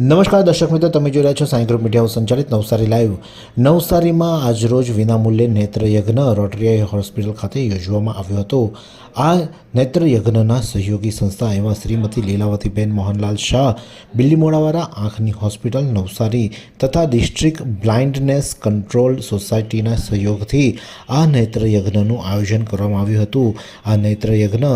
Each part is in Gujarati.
નમસ્કાર દર્શક મિત્રો, તમે જોઈ રહ્યા છો સાઈ ગ્રુપ મીડિયા સંચાલિત નવસારી લાઈવ. નવસારીમાં આજરોજ વિનામૂલ્યે નેત્રયજ્ઞ રોટરી હોસ્પિટલ ખાતે યોજવામાં આવ્યો હતો. આ નેત્રયજ્ઞના સહયોગી સંસ્થા એવા શ્રીમતી લીલાવતીબેન મોહનલાલ શાહ બિલ્લીમોડાવાળા આંખની હોસ્પિટલ નવસારી તથા ડિસ્ટ્રિક્ટ બ્લાઇન્ડનેસ કંટ્રોલ સોસાયટીના સહયોગથી આ નેત્રયજ્ઞનું આયોજન કરવામાં આવ્યું હતું. આ નેત્રયજ્ઞ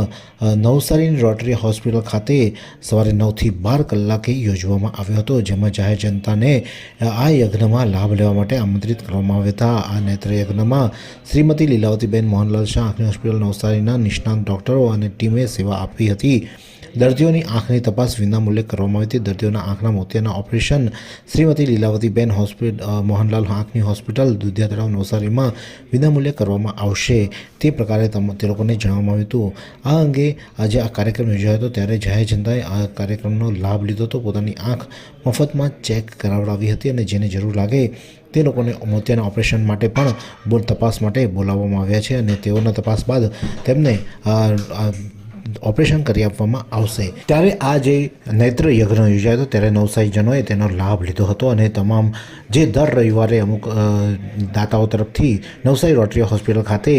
નવસારીની રોટરી હોસ્પિટલ ખાતે સવારે નવથી બાર કલાકે યોજવામાં આવ્યો હતો, જેમાં જાહેર જનતાને આ યજ્ઞમાં લાભ લેવા માટે આમંત્રિત કરવામાં આવ્યા હતા. આ નેત્રયજ્ઞમાં શ્રીમતી લીલાવતીબેન મોહનલાલ શાહ આંખની હોસ્પિટલ નવસારીના નિષ્ણાંત ડૉક્ટરો અને ટીમે સેવા આપી હતી. દર્દીઓની આંખની તપાસ વિનામૂલ્યે કરવામાં આવી હતી. દર્દીઓના આંખના મોતિયાના ઓપરેશન શ્રીમતી લીલાવતીબેન હોસ્પિટલ મોહનલાલ આંખની હોસ્પિટલ દુધિયા તળાવ નવસારીમાં વિનામૂલ્યે કરવામાં આવશે. તે પ્રકારે તે લોકોને જણાવવામાં આવ્યું હતું. આ અંગે આજે આ કાર્યક્રમ યોજાયો હતો. ત્યારે જાહેર જનતાએ આ કાર્યક્રમનો લાભ લીધો હતો. પોતાની આંખ મફતમાં ચેક કરાવડાવી હતી અને જેને જરૂર લાગે તે લોકોને મોતિયાના ઓપરેશન માટે પણ તપાસ માટે બોલાવવામાં આવ્યા છે અને તેઓના તપાસ બાદ તેમને ઓપરેશન કરી આપવામાં આવશે ત્યારે આ જે નેત્ર યજ્ઞ યોજાયો હતો ત્યારે નવસારીજનોએ તેનો લાભ લીધો હતો અને તમામ જે દર રવિવારે અમુક અ, દાતાઓ તરફથી નવસારી રોટરી હોસ્પિટલ ખાતે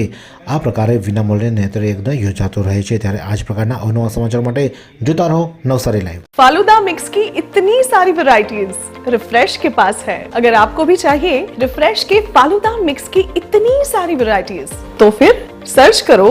આ પ્રકારે વિનામૂલ્યે નેત્ર યજ્ઞ યોજાતો રહે છે ત્યારે આ જ પ્રકારના અવનવા સમાચાર માટે જોતા રહો નવસારી લાઈવ फालूदा मिक्स की इतनी सारी वैरायटीज रिफ्रेश के पास है अगर आपको भी चाहिए रिफ्रेश के फालूदा मिक्स की इतनी सारी वैरायटीज तो फिर सर्च करो